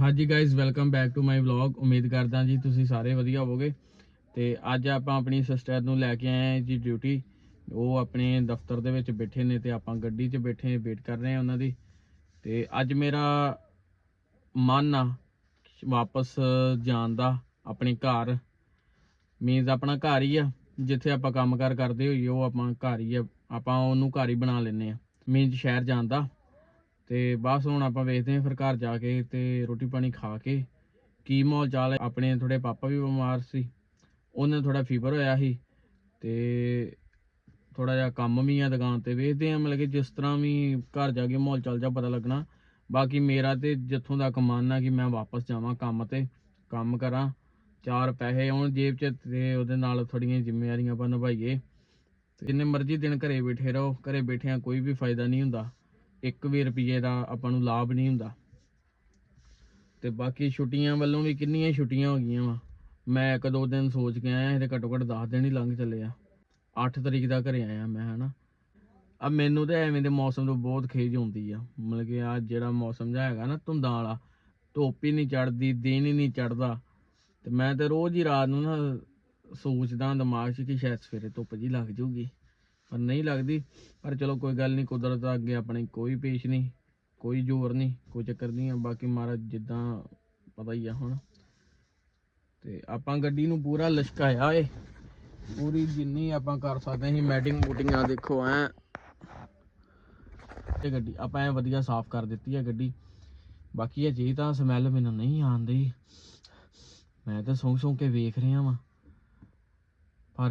ਹਾਂਜੀ guys welcome back to my vlog ਉਮੀਦ ਕਰਦਾ ਜੀ ਤੁਸੀਂ ਸਾਰੇ ਵਧੀਆ ਹੋਵੋਗੇ। ਤੇ ਅੱਜ ਆਪਾਂ ਆਪਣੀ ਸਿਸਟਰ ਨੂੰ ਲੈ ਕੇ ਆਏ ਹਾਂ ਜੀ ਡਿਊਟੀ ਉਹ ਆਪਣੇ ਦਫ਼ਤਰ ਦੇ ਵਿੱਚ ਬੈਠੇ ਨੇ ਤੇ ਆਪਾਂ ਗੱਡੀ 'ਚ ਬੈਠੇ ਵੇਟ ਕਰ ਰਹੇ ਹਾਂ ਉਹਨਾਂ ਦੀ। ਤੇ ਅੱਜ ਮੇਰਾ ਮਨ ਆ ਵਾਪਸ ਜਾਣ ਦਾ, ਆਪਣੇ ਘਰ। ਮੀਨਸ ਆਪਣਾ ਘਰ ਹੀ ਆ, ਜਿੱਥੇ ਆਪਾਂ ਕੰਮਕਾਰ ਕਰਦੇ ਹੋਈਏ, ਉਹ ਆਪਾਂ ਘਰ ਹੀ ਆ। ਆਪਾਂ ਉਹਨੂੰ ਘਰ ਹੀ ਬਣਾ ਲੈਨੇ ਆ ਮੀਨਸ ਸ਼ਹਿਰ ਜਾਣ ਦਾ। ਤੇ ਬਸ ਹੁਣ ਆਪਾਂ ਵੇਖਦੇ ਹਾਂ ਫਿਰ ਘਰ ਜਾ ਕੇ ਤੇ ਰੋਟੀ ਪਾਣੀ ਖਾ ਕੇ ਕੀ ਮਾਹੌਲ ਚਾਲ ਹੈ। ਆਪਣੇ ਥੋੜੇ ਪਾਪਾ ਵੀ ਬਿਮਾਰ ਸੀ, ਉਹਨਾਂ ਥੋੜਾ ਫੀਵਰ ਹੋਇਆ ਸੀ ਤੇ ਥੋੜਾ ਜਿਹਾ ਕੰਮ ਵੀ ਆ ਦੁਕਾਨ ਤੇ ਵੇਖਦੇ ਆ ਮਤਲਬ ਕਿ ਜਿਸ ਤਰ੍ਹਾਂ ਵੀ ਘਰ ਜਾ ਕੇ ਮਾਹੌਲ ਚਾਲ ਜਾ ਪਤਾ ਲੱਗਣਾ। ਬਾਕੀ ਮੇਰਾ ਤੇ ਜਿੱਥੋਂ ਦਾ ਮਨ ਆ ਕਿ ਮੈਂ ਵਾਪਸ ਜਾਵਾਂ ਕੰਮ ਤੇ, ਕੰਮ ਕਰਾਂ, ਚਾਰ ਪੈਸੇ ਆਉਣ ਜੇਬ 'ਚ ਤੇ ਉਹਦੇ ਨਾਲ ਥੋੜੀਆਂ ਜ਼ਿੰਮੇਵਾਰੀਆਂ ਆਪਾਂ ਨਿਭਾਈਏ। ਤੇ ਜਿੰਨੇ ਮਰਜ਼ੀ ਦਿਨ ਘਰੇ ਬੈਠੇ ਰਹੋ, ਘਰੇ ਬੈਠਿਆਂ ਕੋਈ ਵੀ ਫਾਇਦਾ ਨਹੀਂ ਹੁੰਦਾ। ਇੱਕ ਵੀ ਰੁਪਏ ਦਾ ਆਪਾਂ ਨੂੰ ਲਾਭ ਨਹੀਂ ਹੁੰਦਾ। ਤੇ ਬਾਕੀ ਛੁੱਟੀਆਂ ਵੱਲੋਂ ਵੀ ਕਿੰਨੀਆਂ ਛੁੱਟੀਆਂ ਹੋ ਗਈਆਂ ਵਾ। ਮੈਂ ਇੱਕ ਦੋ ਦਿਨ ਸੋਚ ਕੇ ਆਇਆ ਤੇ ਘੱਟੋ ਘੱਟ 10 ਦਿਨ ਹੀ ਲੰਘ ਚੱਲੇ ਆ। 8 ਤਰੀਕ ਦਾ ਘਰੇ ਆਇਆ ਮੈਂ, ਹਨਾ। ਆ ਮੈਨੂੰ ਤੇ ਐਵੇਂ ਦੇ ਮੌਸਮ ਤੋਂ ਬਹੁਤ ਖੇਜ ਹੁੰਦੀ ਆ। ਮਤਲਬ ਕਿ ਆ ਜਿਹੜਾ ਮੌਸਮ ਜਿਹਾ ਹੈਗਾ ਨਾ ਧੁੰਦਾਂ ਵਾਲਾ, ਧੁੱਪ ਹੀ ਨਹੀਂ ਚੜਦੀ ਦਿਨ ਹੀ ਨਹੀਂ ਚੜਦਾ ਤੇ ਮੈਂ ਤੇ ਰੋਜ਼ ਹੀ ਰਾਤ ਨੂੰ ਨਾ ਸੋਚਦਾ ਦਿਮਾਗ 'ਚ ਕਿ ਸ਼ਾਇਦ ਸਵੇਰੇ ਧੁੱਪ ਜੀ ਲੱਗ ਜੂਗੀ। ਪਰ ਨਹੀਂ ਲੱਗਦੀ। ਪਰ ਚਲੋ ਕੋਈ ਗੱਲ ਨਹੀਂ, ਕੁਦਰਤ ਅੱਗੇ ਆਪਣੇ ਕੋਈ ਪੇਸ਼ ਨਹੀਂ, ਕੋਈ ਜ਼ੋਰ ਨਹੀਂ, ਕੋਈ ਚੱਕਰ ਨਹੀਂ। ਆ ਬਾਕੀ ਮਹਾਰਾਜ ਜਿੱਦਾਂ ਪਤਾ ਹੀ ਆ ਹੁਣ। ਤੇ ਆਪਾਂ ਗੱਡੀ ਨੂੰ ਪੂਰਾ ਲਸ਼ਕਾਇਆ ਏ। ਪੂਰੀ ਜਿੰਨੀ ਆਪਾਂ ਕਰ ਸਕਦੇ ਸੀ, ਮੈਟਿੰਗ ਮੂਟਿੰਗ ਆ ਦੇਖੋ ਐ। ਤੇ ਗੱਡੀ, ਆਪਾਂ ਐ ਵਧੀਆ ਸਾਫ਼ ਕਰ ਦਿੱਤੀ ਹੈ ਗੱਡੀ। ਬਾਕੀ ਇਹ ਜੇ ਤਾਂ ਸਮੈਲ ਮੈਨੂੰ ਨਹੀਂ ਆਉਂਦੀ। ਮੈਂ ਤਾਂ ਸੌਂ ਸੌਂ ਕੇ ਵੇਖ ਰਿਹਾ ਵਾਂ। ਪਰ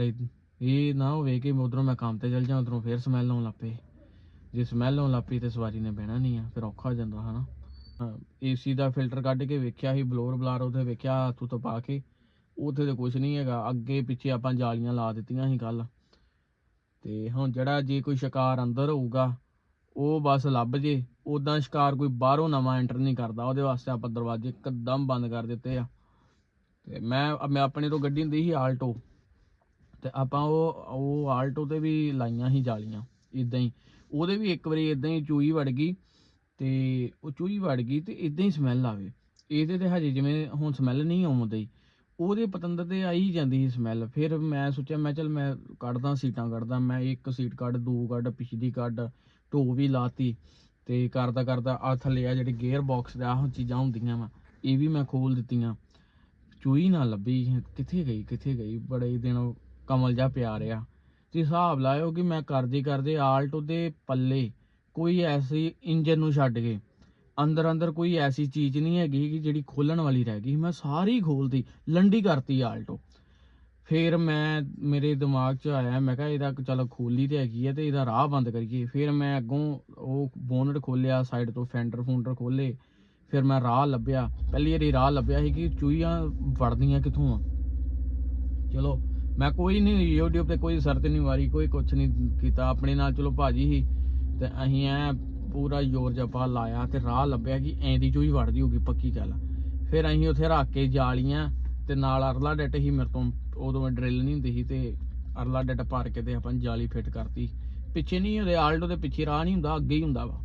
ਇਹ ਨਾ ਹੋਵੇ ਕਿ ਉਧਰੋਂ ਮੈਂ ਕੰਮ ਤੇ ਚੱਲ ਜਾਂ ਉਧਰੋਂ ਫੇਰ ਸਮੈਲ ਆਉਣ ਲੱਪੇ ਜੇ ਸਮੈਲ ਆਉਣ ਲੱਪੀ ਤੇ ਸਵਾਰੀ ਨੇ ਬਹਿਣਾ ਨਹੀਂ ਆ, ਫਿਰ ਔਖਾ ਹੋ ਜਾਂਦਾ, ਹਨਾ? ਏਸੀ ਦਾ ਫਿਲਟਰ ਕੱਢ ਕੇ ਵੇਖਿਆ ਸੀ ਬਲੋਰ ਬਲਾਰ ਉਹਦੇ ਵੇਖਿਆ ਤੂੰ ਤਾਂ ਪਾ ਕੇ। ਉੱਥੇ ਤੇ ਕੁਝ ਨਹੀਂ ਹੈਗਾ, ਅੱਗੇ ਪਿੱਛੇ ਆਪਾਂ ਜਾਲੀਆਂ ਲਾ ਦਿੱਤੀਆਂ ਸੀ ਕੱਲ ਤੇ ਹੁਣ ਜਿਹੜਾ ਜੇ ਕੋਈ ਸ਼ਿਕਾਰ ਅੰਦਰ ਹੋਊਗਾ, ਉਹ ਬਸ ਲੱਭ ਜੇ। ਉਦਾਂ ਸ਼ਿਕਾਰ ਕੋਈ ਬਾਹਰੋਂ ਨਵਾਂ ਐਂਟਰ ਨਹੀਂ ਕਰਦਾ, ਉਹਦੇ ਵਾਸਤੇ ਆਪਾਂ ਦਰਵਾਜ਼ੇ ਇੱਕਦਮ ਬੰਦ ਕਰ ਦਿੱਤੇ ਆ। ਤੇ ਮੈਂ ਮੈਂ ਆਪਣੇ ਤੋਂ ਗੱਡੀ ਹੁੰਦੀ ਸੀ ਆਲਟੋ ਤੇ ਆਪਾਂ ਉਹ ਉਹ ਆਲਟੋ ਤੇ ਵੀ ਲਾਈਆਂ ਸੀ ਜਾਲੀਆਂ ਇਦਾਂ ਹੀ। ਉਹਦੇ ਵੀ ਇੱਕ ਵਾਰੀ ਇਦਾਂ ਹੀ ਚੂਹੀ ਵੜ ਗਈ ਤੇ ਉਹ ਚੂਹੀ ਵੜ ਗਈ ਤੇ ਇਦਾਂ ਹੀ ਸਮੈਲ ਆਵੇ। ਇਹਦੇ ਤੇ ਹਜੇ ਜਿਵੇਂ ਹੁਣ ਸਮੈਲ ਨਹੀਂ ਆਉਂਦੀ ਉਹਦੇ ਪਤੰਦਰ ਤੇ ਆਈ ਜਾਂਦੀ ਸੀ ਸਮੈਲ। ਫਿਰ ਮੈਂ ਸੋਚਿਆ, ਮੈਂ ਚਲ ਮੈਂ ਕੱਢਦਾ, ਸੀਟਾਂ ਕੱਢਦਾ, ਮੈਂ ਇੱਕ ਸੀਟ ਕੱਢ, ਦੋ ਕੱਢ, ਪਿਛਲੀ ਕੱਢ, ਢੋ ਵੀ ਲਾਤੀ ਤੇ ਕਰਦਾ ਕਰਦਾ ਆ ਥੱਲੇ ਆ ਜਿਹੜੇ ਗੇਅਰ ਬਾਕਸ ਦਾ ਆਹ ਚੀਜ਼ਾਂ ਹੁੰਦੀਆਂ ਵਾ, ਇਹ ਵੀ ਮੈਂ ਖੋਲ ਦਿੱਤੀਆਂ। ਚੂਹੀ ਨਾ ਲੱਭੀ, ਕਿੱਥੇ ਗਈ ਕਿੱਥੇ ਗਈ? ਬੜੇ ਦਿਨ ਕਮਲ ਜਾ ਪਿਆ ਰਿਹਾ ਤੇ ਹਿਸਾਬ ਲਾਇਓ ਕਿ ਮੈਂ ਕਰਦੇ ਕਰਦੇ ਆਲਟੋ ਦੇ ਪੱਲੇ ਕੋਈ ਐਸੀ ਇੰਜਨ ਨੂੰ ਛੱਡ ਕੇ ਅੰਦਰ ਅੰਦਰ ਕੋਈ ਐਸੀ ਚੀਜ਼ ਨਹੀਂ ਹੈਗੀ ਕਿ ਜਿਹੜੀ ਖੋਲਣ ਵਾਲੀ ਰਹਿ ਗਈ। ਮੈਂ ਸਾਰੀ ਖੋਲਦੀ ਲੰਡੀ ਕਰਤੀ ਆਲਟੋ ਫਿਰ ਮੈਂ, ਮੇਰੇ ਦਿਮਾਗ 'ਚ ਆਇਆ, ਮੈਂ ਕਿਹਾ ਇਹਦਾ ਚਲੋ ਖੋਲੀ ਤੇ ਹੈਗੀ ਹੈ ਤੇ ਇਹਦਾ ਰਾਹ ਬੰਦ ਕਰੀਏ। ਫਿਰ ਮੈਂ ਅੱਗੋਂ ਉਹ ਬੋਨਟ ਖੋਲਿਆ ਸਾਈਡ ਤੋਂ ਫੈਂਡਰ ਫੂੰਡਰ ਖੋਲੇ। ਫਿਰ ਮੈਂ ਰਾਹ ਲੱਭਿਆ। ਪਹਿਲੀ ਵਾਰੀ ਰਾਹ ਲੱਭਿਆ ਸੀ ਕਿ ਚੂਹੀਆਂ ਵੜਦੀਆਂ ਕਿੱਥੋਂ ਆ? ਚਲੋ ਮੈਂ ਕੋਈ ਨਹੀਂ YouTube ਤੇ ਕੋਈ ਸਰਚ ਨਹੀਂ ਮਾਰੀ, ਕੋਈ ਕੁਛ ਨਹੀਂ ਕੀਤਾ। ਆਪਣੇ ਨਾਲ ਚਲੋ ਭਾਜੀ ਹੀ ਤੇ ਅਸੀਂ ਐ ਪੂਰਾ ਜ਼ੋਰ ਜਪਾ ਲਾਇਆ ਤੇ ਰਾਹ ਲੱਭਿਆ ਕਿ ਐਂ ਦੀ ਚੂਹੀ ਵੜਦੀ ਹੋਗੀ ਪੱਕੀ ਗੱਲ। ਫਿਰ ਅਸੀਂ ਉੱਥੇ ਰੱਖ ਕੇ ਜਾਲੀਆਂ ਤੇ ਨਾਲ ਅਰਲਾ ਡੱਟ ਹੀ ਮੇਰੇ ਤੋਂ, ਉਦੋਂ ਮੈਂ ਡਰਿਲ ਨਹੀਂ ਹੁੰਦੀ ਸੀ ਤੇ ਅਰਲਾ ਡੱਟ ਭਰ ਕੇ ਤੇ ਆਪਾਂ ਜਾਲੀ ਫਿੱਟ ਕਰਤੀ। ਪਿੱਛੇ ਨਹੀਂ ਉਹਦੇ ਆਲਟੋ ਦੇ ਪਿੱਛੇ ਰਾਹ ਨਹੀਂ ਹੁੰਦਾ, ਅੱਗੇ ਹੀ ਹੁੰਦਾ ਵਾ।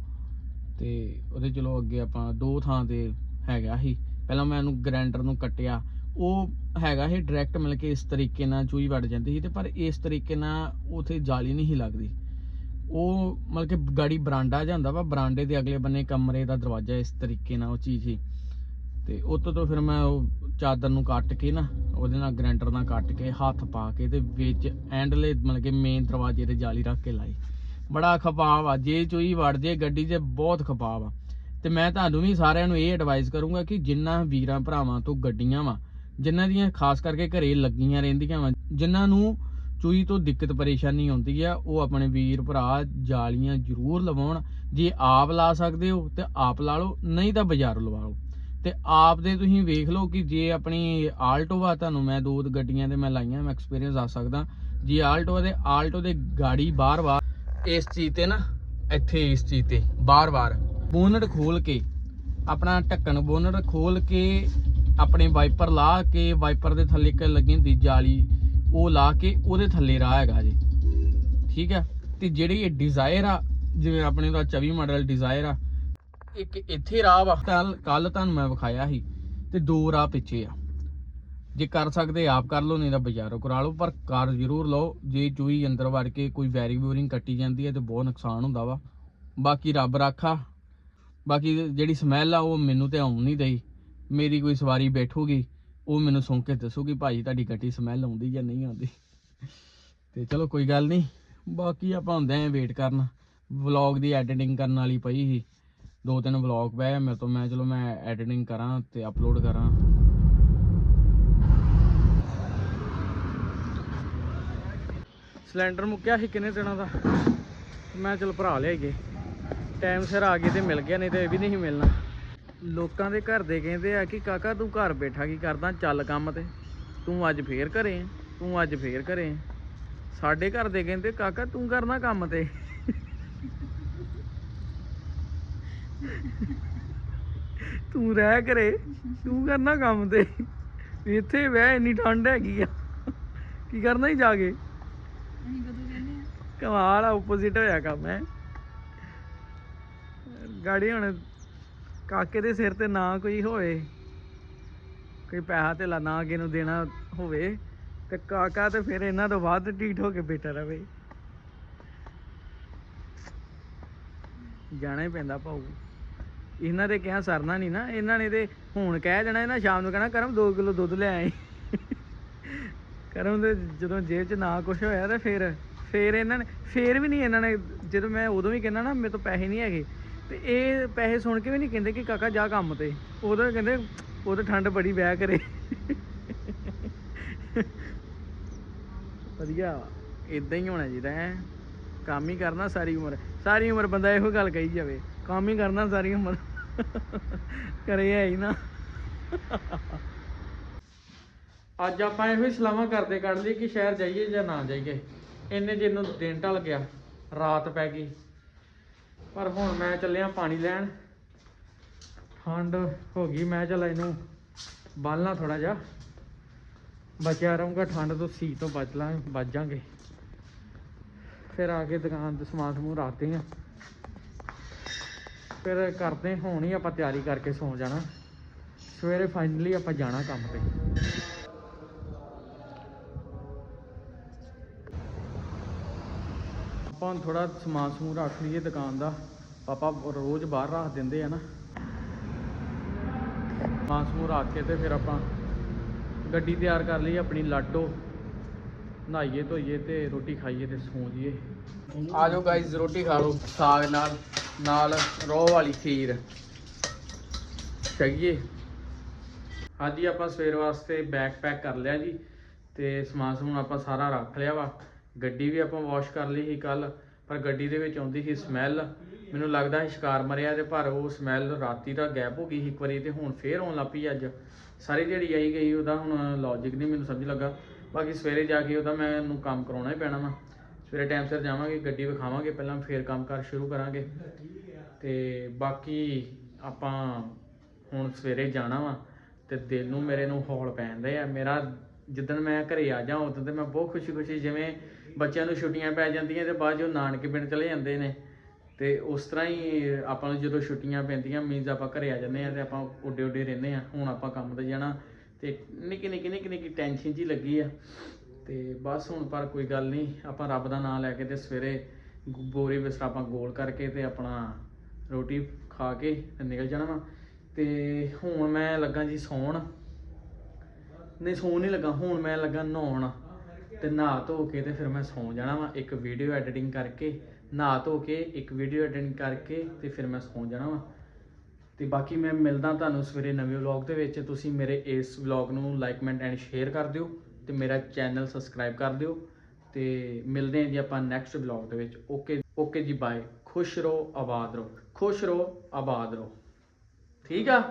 ਤੇ ਉਹਦੇ ਚਲੋ ਅੱਗੇ ਆਪਾਂ ਦੋ ਥਾਂ ਤੇ ਹੈਗਾ ਸੀ। ਪਹਿਲਾਂ ਮੈਂ ਉਹਨੂੰ ਗ੍ਰੈਂਡਰ ਨੂੰ ਕੱਟਿਆ ਉਹ ਹੈਗਾ ਸੀ ਡਾਇਰੈਕਟ ਮਿਲ ਕੇ ਇਸ ਤਰੀਕੇ ਨਾਲ ਚੂਹੀ ਵੜ ਜਾਂਦੀ ਸੀ ਤੇ ਪਰ ਇਸ ਤਰੀਕੇ ਨਾਲ ਉਥੇ ਜਾਲੀ ਨਹੀਂ ਸੀ ਲੱਗਦੀ। ਉਹ ਮਤਲਬ ਕਿ ਗਾੜੀ ਬਰਾਂਡਾ ਜਾਂਦਾ ਵਾ, ਬਰਾਂਡੇ ਦੇ ਅਗਲੇ ਬੰਨੇ ਕਮਰੇ ਦਾ ਦਰਵਾਜ਼ਾ ਇਸ ਤਰੀਕੇ ਨਾਲ ਉਹ ਚੀਜ਼ ਸੀ। ਤੇ ਉੱਤੋਂ ਤੋਂ ਫਿਰ ਮੈਂ ਉਹ ਚਾਦਰ ਨੂੰ ਕੱਟ ਕੇ ਨਾ, ਉਹਦੇ ਨਾਲ ਗ੍ਰੈਂਡਰ ਨਾਲ ਕੱਟ ਕੇ ਹੱਥ ਪਾ ਕੇ ਤੇ ਵਿੱਚ ਐਂਡਲੇ ਮਤਲਬ ਕਿ ਮੇਨ ਦਰਵਾਜ਼ੇ ਤੇ ਜਾਲੀ ਰੱਖ ਕੇ ਲਾਈ। ਬੜਾ ਖਪਾਵ ਆ, ਜੇ ਚੋਈ ਵੜ ਜੇ, ਗੱਡੀ 'ਚ ਬਹੁਤ ਖਪਾਵ ਆ। ਤੇ ਮੈਂ ਤੁਹਾਨੂੰ ਵੀ ਸਾਰਿਆਂ ਨੂੰ ਇਹ ਐਡਵਾਈਸ ਕਰੂੰਗਾ ਕਿ ਜਿੰਨਾ ਵੀਰਾਂ ਭਰਾਵਾਂ ਤੋਂ ਗੱਡੀਆਂ ਵਾ ਜਿਨ੍ਹਾਂ ਦੀਆਂ ਖਾਸ ਕਰਕੇ ਘਰੇ ਲੱਗੀਆਂ ਰਹਿੰਦੀਆਂ ਵਾ, ਜਿਨ੍ਹਾਂ ਨੂੰ ਚੂਈ ਤੋਂ ਦਿੱਕਤ ਪਰੇਸ਼ਾਨੀ ਆਉਂਦੀ ਆ, ਉਹ ਆਪਣੇ ਵੀਰ ਭਰਾ ਜਾਲੀਆਂ ਜ਼ਰੂਰ ਲਵਾਉਣ। ਜੇ ਆਪ ਲਾ ਸਕਦੇ ਹੋ ਤੇ ਆਪ ਲਾ ਲਓ, ਨਹੀਂ ਤਾਂ ਬਾਜ਼ਾਰੋਂ ਲਵਾ ਲਓ। ਤੇ ਆਪ ਦੇ ਤੁਸੀਂ ਵੇਖ ਲਓ ਕਿ ਜੇ ਆਪਣੀ ਆਲਟੋ ਵਾ ਤੁਹਾਨੂੰ ਮੈਂ ਦੋ ਗੱਡੀਆਂ ਤੇ ਮੈਂ ਲਾਈਆਂ, ਮੈਂ ਐਕਸਪੀਰੀਅੰਸ ਆ ਸਕਦਾ। ਜੇ ਆਲਟੋ ਦੇ ਆਲਟੋ ਦੇ ਗਾੜੀ ਬਾਹਰ ਵਾ, ਇਸ ਚੀਜ਼ ਤੇ ਨਾ, ਇੱਥੇ ਇਸ ਚੀਜ਼ ਤੇ ਬਾਰ-ਬਾਰ ਬੋਨਟ ਖੋਲ ਕੇ, ਆਪਣਾ ਢੱਕਣ ਬੋਨਟ ਖੋਲ ਕੇ ਆਪਣੇ ਵਾਈਪਰ ਲਾ ਕੇ ਵਾਈਪਰ ਦੇ ਥੱਲੇ ਇੱਕ ਲੱਗੀ ਹੁੰਦੀ ਜਾਲੀ, ਉਹ ਲਾ ਕੇ ਉਹਦੇ ਥੱਲੇ ਰਾਹ ਹੈਗਾ ਜੀ ਠੀਕ ਹੈ? ਤੇ ਜਿਹੜੀ ਇਹ ਡਿਜ਼ਾਇਰ ਆ, ਜਿਵੇਂ ਆਪਣੇ ਦਾ 24 ਮਾਡਲ ਡਿਜ਼ਾਇਰ ਆ, ਇੱਕ ਇੱਥੇ ਰਾਹ ਵਾ। ਕੱਲ ਤੁਹਾਨੂੰ ਮੈਂ ਵਿਖਾਇਆ ਸੀ ਤੇ ਦੋ ਰਾਹ ਪਿੱਛੇ ਆ। ਜੇ ਕਰ ਸਕਦੇ ਆਪ ਕਰ ਲਓ, ਨਹੀਂ ਤਾਂ ਬਾਜ਼ਾਰੋਂ ਕਰਾ ਲਓ, ਪਰ ਕਰ ਜ਼ਰੂਰ ਲਓ। ਜੇ ਚੂਹੀ ਅੰਦਰ ਵੜ ਕੇ ਕੋਈ ਵੈਰੀ ਬੋਰਿੰਗ ਕੱਟੀ ਜਾਂਦੀ ਹੈ ਤੇ ਬਹੁਤ ਨੁਕਸਾਨ ਹੁੰਦਾ ਵਾ। ਬਾਕੀ ਰੱਬ ਰਾਖਾ, ਬਾਕੀ ਜਿਹੜੀ ਸਮੈਲ ਆ, ਉਹ ਮੈਨੂੰ ਤੇ ਆਉਣ ਨਹੀਂ ਦਈ। ਮੇਰੀ ਕੋਈ ਸਵਾਰੀ ਬੈਠੂਗੀ, ਉਹ ਮੈਨੂੰ ਸੁਣ ਕੇ ਦੱਸੂਗੀ ਭਾਜੀ ਤੁਹਾਡੀ ਗੱਡੀ ਸਮੈਲ ਆਉਂਦੀ ਜਾਂ ਨਹੀਂ ਆਉਂਦੀ? ਤੇ ਚਲੋ, ਕੋਈ ਗੱਲ ਨਹੀਂ। ਬਾਕੀ ਆਪਾਂ ਹੁੰਦੇ ਆਂ ਵੇਟ ਕਰਨ। ਵਲੌਗ ਦੀ ਐਡੀਟਿੰਗ ਕਰਨ ਵਾਲੀ ਪਈ ਸੀ। ਦੋ ਤਿੰਨ ਵਲੌਗ ਪਏ ਮੇਰੇ ਤੋਂ। ਮੈਂ ਚਲੋ, ਮੈਂ ਐਡੀਟਿੰਗ ਕਰਾਂ ਤੇ ਅਪਲੋਡ ਕਰਾਂ। ਸਿਲੰਡਰ ਮੁੱਕਿਆ ਸੀ ਕਿੰਨੇ ਦਿਨਾਂ ਦਾ? ਮੈਂ ਚਲ ਭਰਾ ਲਿਆ ਗਏ। ਟਾਈਮ ਸਿਰ ਆ ਗਏ ਤੇ ਮਿਲ ਗਿਆ, ਨਹੀਂ ਤੇ ਇਹ ਵੀ ਨਹੀਂ ਮਿਲਣਾ। ਲੋਕਾਂ ਦੇ ਘਰ ਦੇ ਕਹਿੰਦੇ ਆ ਕਿ ਕਾਕਾ ਤੂੰ ਘਰ ਬੈਠਾ ਕੀ ਕਰਦਾ? ਚੱਲ ਕੰਮ ਤੇ। ਤੂੰ ਅੱਜ ਫੇਰ ਘਰੇ ਆਂ, ਤੂੰ ਅੱਜ ਫੇਰ ਘਰੇ ਆਂ। ਸਾਡੇ ਘਰ ਦੇ ਕਹਿੰਦੇ ਕਾਕਾ ਤੂੰ ਕਰਨਾ ਕੰਮ ਤੇ। ਤੂੰ ਰਹਿ ਘਰੇ। ਤੂੰ ਕਰਨਾ ਕੰਮ ਤੇ। ਇੱਥੇ ਵਹਿ ਇੰਨੀ ਠੰਡ ਹੈਗੀ ਆ। ਕੀ ਕਰਨਾ ਹੀ ਜਾ ਕੇ? ਅਸੀਂ ਕਦੋਂ ਕਹਿੰਦੇ ਆ? ਕਮਾਲ ਆ ਆਪੋਜ਼ਿਟ ਹੋਇਆ ਕੰਮ ਹੈ। ਗਾੜੀ ਹੁਣ ਕਾਕੇ ਦੇ ਸਿਰ ਤੇ ਨਾ ਕੋਈ ਹੋਵੇ, ਕੋਈ ਪੈਸਾ ਧੇਲਾ ਨਾ ਅੱਗੇ ਨੂੰ ਦੇਣਾ ਹੋਵੇ, ਤੇ ਕਾਕਾ ਤੇ ਫਿਰ ਇਹਨਾਂ ਤੋਂ ਵੱਧ ਢੀਠ ਹੋ ਕੇ ਬੈਠਾ ਰਵੇ। ਜਾਣਾ ਹੀ ਪੈਂਦਾ ਭਾਊ। ਇਹਨਾਂ ਦੇ ਕਿਹਾ ਸਰਨਾ ਨਹੀਂ ਨਾ, ਇਹਨਾਂ ਨੇ ਤੇ ਹੁਣ ਕਹਿ ਦੇਣਾ, ਇਹਨਾਂ ਸ਼ਾਮ ਨੂੰ ਕਹਿਣਾ, ਕਰਮ 2 ਕਿਲੋ ਦੁੱਧ ਲੈ ਆਈ। ਕਰਮ ਦੇ ਜਦੋਂ ਜੇਬ 'ਚ ਨਾ ਕੁਝ ਹੋਇਆ ਤੇ ਫਿਰ ਫਿਰ ਇਹਨਾਂ ਨੇ, ਫਿਰ ਵੀ ਨਹੀਂ ਇਹਨਾਂ ਨੇ, ਜਦੋਂ ਮੈਂ ਉਦੋਂ ਵੀ ਕਹਿੰਦਾ ਨਾ, ਮੇਰੇ ਤੋਂ ਪੈਸੇ ਨਹੀਂ ਹੈਗੇ। ਤੇ ਇਹ ਪੈਸੇ ਸੁਣ ਕੇ ਵੀ ਨਹੀਂ ਕਹਿੰਦੇ ਕਿ ਕਾਕਾ ਜਾ ਕੰਮ ਤੇ। ਉਦੋਂ ਕਹਿੰਦੇ, ਉਹ ਤਾਂ ਠੰਡ ਬੜੀ ਬਹਿ ਕਰੇ। ਵਧੀਆ ਇਦਾਂ ਹੀ ਹੋਣਾ ਚਾਹੀਦਾ ਹੈ। ਕੰਮ ਹੀ ਕਰਨਾ ਸਾਰੀ ਉਮਰ। ਸਾਰੀ ਉਮਰ ਬੰਦਾ ਇਹੋ ਗੱਲ ਕਹੀ ਜਾਵੇ। ਕੰਮ ਹੀ ਕਰਨਾ ਸਾਰੀ ਉਮਰ। ਕਰੇ ਹੈ ਹੀ ਨਾ। ਅੱਜ ਆਪਾਂ ਇਹੋ ਹੀ ਸਲਾਹਾਂ ਕਰਦੇ ਕੱਢ ਲਈ ਕਿ ਸ਼ਹਿਰ ਜਾਈਏ ਜਾਂ ਨਾ ਜਾਈਏ। ਇੰਨੇ ਜਿਹਨੂੰ ਦਿਨ ਢਲ ਗਿਆ। ਰਾਤ ਪੈ ਗਈ। ਪਰ ਹੁਣ ਮੈਂ ਚੱਲਿਆ ਪਾਣੀ ਲੈਣ। ਠੰਡ ਹੋ ਗਈ, ਮੈਂ ਚੱਲ ਇਹਨੂੰ ਬਾਲਣਾ ਥੋੜਾ ਜਿਹਾ। ਬਚਿਆ ਰਹੂੰਗਾ, ਠੰਡ ਤੋਂ ਸੀ ਤੋਂ ਬਚ ਲਾਂ, ਬਚ ਜਾਾਂਗੇ ਫਿਰ ਆ ਕੇ ਦੁਕਾਨ ਤੇ ਸਮਾਨ ਸਮੂਹ ਰੱਖਦੇ ਆ ਫਿਰ ਕਰਦੇ ਹੁਣ ਹੀ ਆਪਾਂ ਤਿਆਰੀ ਕਰਕੇ ਸੌਂ ਜਾਣਾ। ਸਵੇਰੇ ਫਾਈਨਲੀ ਆਪਾਂ ਜਾਣਾ ਕੰਮ ਤੇ। ਆਪਾਂ ਹੁਣ ਥੋੜਾ ਸਮਾਨ ਸਮੂਹ ਰੱਖ ਲਈਏ ਦੁਕਾਨ ਦਾ। ਪਾਪਾ ਰੋਜ਼ ਬਾਹਰ ਰੱਖ ਦਿੰਦੇ ਆ ਨਾ। ਸਮਾਨ ਸਮੂਹ ਰੱਖ ਕੇ ਤੇ ਫਿਰ ਆਪਾਂ ਗੱਡੀ ਤਿਆਰ ਕਰ ਲਈ, ਆਪਣੀ ਲਾਟੋ ਨਹਾਈਏ, ਧੋਈਏ ਤੇ ਰੋਟੀ ਖਾਈਏ ਤੇ ਸੌਂ ਜਾਈਏ। ਆ ਜਾਓ ਗਾਇਜ਼ ਰੋਟੀ ਖਾ ਲਓ। ਸਾਗ ਨਾਲ ਨਾਲ ਰੋਹ ਵਾਲੀ ਖੀਰ। ਛਕੀਏ ਹਾਂਜੀ, ਆਪਾਂ ਸਵੇਰ ਵਾਸਤੇ ਬੈਗ ਪੈਕ ਕਰ ਲਿਆ ਜੀ ਤੇ ਸਮਾਨ ਸਮੂਨ ਆਪਾਂ ਸਾਰਾ ਰੱਖ ਲਿਆ ਵਾ। ਗੱਡੀ ਵੀ ਆਪਾਂ ਵਾਸ਼ ਕਰ ਲਈ ਸੀ ਕੱਲ ਪਰ ਗੱਡੀ ਦੇ ਵਿੱਚ ਆਉਂਦੀ ਸੀ ਸਮੈਲ ਮੈਨੂੰ ਲੱਗਦਾ ਸੀ ਸ਼ਿਕਾਰ ਮਰਿਆ ਤੇ ਪਰ ਉਹ ਸਮੈਲ ਰਾਤੀ ਦਾ ਗੈਪ ਹੋ ਗਈ ਸੀ ਇੱਕ ਵਾਰੀ ਤੇ ਹੁਣ ਫੇਰ ਆਉਣ ਲੱਗ ਪਈ ਅੱਜ। ਸਾਰੀ ਦਿਹਾੜੀ ਆਈ ਗਈ, ਉਹਦਾ ਹੁਣ ਲੌਜੀਕ ਨਹੀਂ ਮੈਨੂੰ ਸਮਝ ਲੱਗਾ। ਬਾਕੀ ਸਵੇਰੇ ਜਾ ਕੇ ਉਹਦਾ ਮੈਨੂੰ ਕੰਮ ਕਰਾਉਣਾ ਹੀ ਪੈਣਾ ਵਾ। ਸਵੇਰੇ ਟਾਈਮ ਸਿਰ ਜਾਵਾਂਗੇ, ਗੱਡੀ ਵਿਖਾਵਾਂਗੇ, ਪਹਿਲਾਂ ਫੇਰ ਕੰਮ ਕਰ ਸ਼ੁਰੂ ਕਰਾਂਗੇ। ਤੇ ਬਾਕੀ ਆਪਾਂ ਹੁਣ ਸਵੇਰੇ ਜਾਣਾ ਵਾ ਤੇ ਦਿਲ ਨੂੰ ਮੇਰੇ ਨੂੰ ਹੌਲ ਪੈਂਦੇ ਆ। ਮੇਰਾ ਜਿੱਦਣ ਮੈਂ ਘਰੇ ਆ ਜਾਂ ਉਦੋਂ ਤੇ ਮੈਂ ਬਹੁਤ ਖੁਸ਼ੀ ਖੁਸ਼ੀ ਜਿਵੇਂ ਬੱਚਿਆਂ ਨੂੰ ਛੁੱਟੀਆਂ ਪੈ ਜਾਂਦੀਆਂ ਤੇ ਬਾਅਦ ਜੋ ਨਾਨਕੇ ਪਿੰਡ ਚਲੇ ਜਾਂਦੇ ਨੇ। ਤੇ ਉਸ ਤਰ੍ਹਾਂ ਹੀ ਆਪਾਂ ਨੂੰ ਜਦੋਂ ਛੁੱਟੀਆਂ ਪੈਂਦੀਆਂ ਮੀਨਸ ਆਪਾਂ ਘਰੇ ਆ ਜਾਂਦੇ ਆ ਤੇ ਆਪਾਂ ਉੱਡੇ ਉੱਡੇ ਰਹਿੰਦੇ ਆ ਹੁਣ ਆਪਾਂ ਕੰਮ ਤੇ ਜਾਣਾ ਤੇ ਨਿੱਕੀ ਨਿੱਕੀ ਨਿੱਕੀ ਨਿੱਕੀ ਟੈਨਸ਼ਨ ਜੀ ਲੱਗੀ ਆ। ਤੇ ਬਸ ਹੁਣ ਪਰ ਕੋਈ ਗੱਲ ਨਹੀਂ, ਆਪਾਂ ਰੱਬ ਦਾ ਨਾਮ ਲੈ ਕੇ ਤੇ ਸਵੇਰੇ ਬੋਰੀ ਵਿਸਰਾ ਆਪਾਂ ਗੋਲ ਕਰਕੇ ਤੇ ਆਪਣਾ ਰੋਟੀ ਖਾ ਕੇ ਨਿਕਲ ਜਾਣਾ ਵਾ। ਤੇ ਹੁਣ ਮੈਂ ਲੱਗਾ ਜੀ ਸੌਣ। ਨਹੀਂ ਸੌਣ ਨਹੀਂ ਲੱਗਾ, ਹੁਣ ਮੈਂ ਲੱਗਾ ਨਹਾਉਣ। ਤੇ ਨਹਾ ਧੋ ਕੇ ਤੇ ਫਿਰ ਮੈਂ ਸੌਂ ਜਾਣਾ ਵਾ, ਇੱਕ ਵੀਡੀਓ ਐਡੀਟਿੰਗ ਕਰਕੇ, ਨਹਾ ਧੋ ਕੇ, ਇੱਕ ਵੀਡੀਓ ਐਡੀਟਿੰਗ ਕਰਕੇ ਤੇ ਫਿਰ ਮੈਂ ਸੌਂ ਜਾਣਾ ਵਾ। ਤੇ ਬਾਕੀ ਮੈਂ ਮਿਲਦਾ ਤੁਹਾਨੂੰ ਸਵੇਰੇ ਨਵੇਂ ਵਲੌਗ ਦੇ ਵਿੱਚ, ਤੁਸੀਂ ਮੇਰੇ ਇਸ ਵਲੌਗ ਨੂੰ ਲਾਈਕ ਕਮੈਂਟ ਐਂਡ ਸ਼ੇਅਰ ਕਰ ਦਿਓ ਤੇ ਮੇਰਾ ਚੈਨਲ ਸਬਸਕ੍ਰਾਈਬ ਕਰ ਦਿਓ ਤੇ ਮਿਲਦੇ ਹਾਂ ਜੀ ਆਪਾਂ ਨੈਕਸਟ ਵਲੌਗ ਦੇ ਵਿੱਚ। ਓਕੇ ਓਕੇ ਜੀ ਬਾਏ ਖੁਸ਼ ਰਹੋ, ਆਬਾਦ ਰਹੋ। ਖੁਸ਼ ਰਹੋ, ਆਬਾਦ ਰਹੋ। ਠੀਕ ਆ?